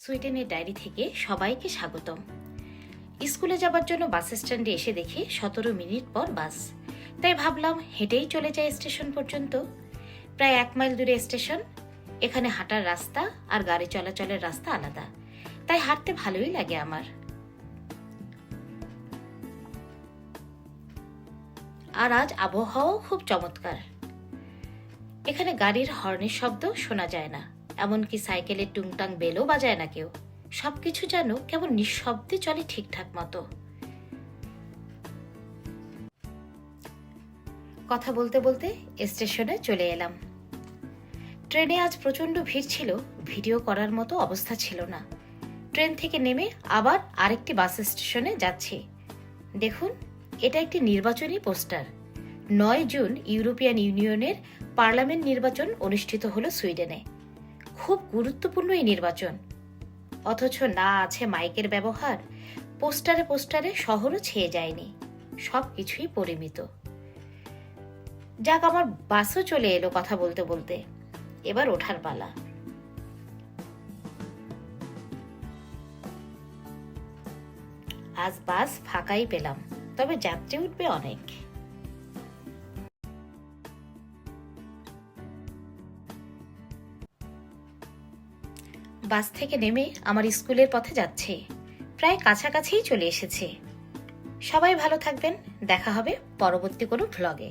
সুইডেনের ডায়েরি থেকে সবাইকে স্বাগতম। স্কুলে যাবার জন্য বাস স্ট্যান্ডে এসে দেখি সতেরো মিনিট পর বাস। তাই ভাবলাম হেঁটেই চলে যায় স্টেশন পর্যন্ত। প্রায় এক মাইল দূরে স্টেশন, এখানে হাঁটার রাস্তা আর গাড়ি চলাচলের রাস্তা আলাদা। তাই হাঁটতে ভালোই লাগে আমার। আর আজ আবহাওয়াও খুব চমৎকার। এখানে গাড়ির হর্নের শব্দ শোনা যায় না। এমনকি সাইকেলের টুংটাং বেলও বাজায় না কেউ। সবকিছু যেন কেমন নিঃশব্দে চলে ঠিকঠাক মতো। কথা বলতে বলতে স্টেশনে চলে এলাম। ট্রেনে আজ প্রচণ্ড ভিড় ছিল, ভিডিও করার মতো অবস্থা ছিল না। ট্রেন থেকে নেমে আবার আরেকটি বাস স্টেশনে যাচ্ছি। দেখুন, এটা একটি নির্বাচনী পোস্টার। নয় জুন ইউরোপিয়ান ইউনিয়নের পার্লামেন্ট নির্বাচন অনুষ্ঠিত হলো সুইডেনে। খুব গুরুত্বপূর্ণ এই নির্বাচন। অথচ না আছে মাইকের ব্যবহার, পোস্টারে পোস্টারে শহরও ছেয়ে যায়নি, সব কিছুই পরিমিত। যাক, আমার বাসও চলে এলো কথা বলতে বলতে, এবার ওঠার পালা। আজ বাস ফাঁকাই পেলাম, তবে যাত্রী উঠবে অনেক। বাস থেকে নেমে আমার স্কুলের পথে যাচ্ছে। প্রায় কাছাকাছিই চলে এসেছে। সবাই ভালো থাকবেন। দেখা হবে পরবর্তী কোনো ভ্লগে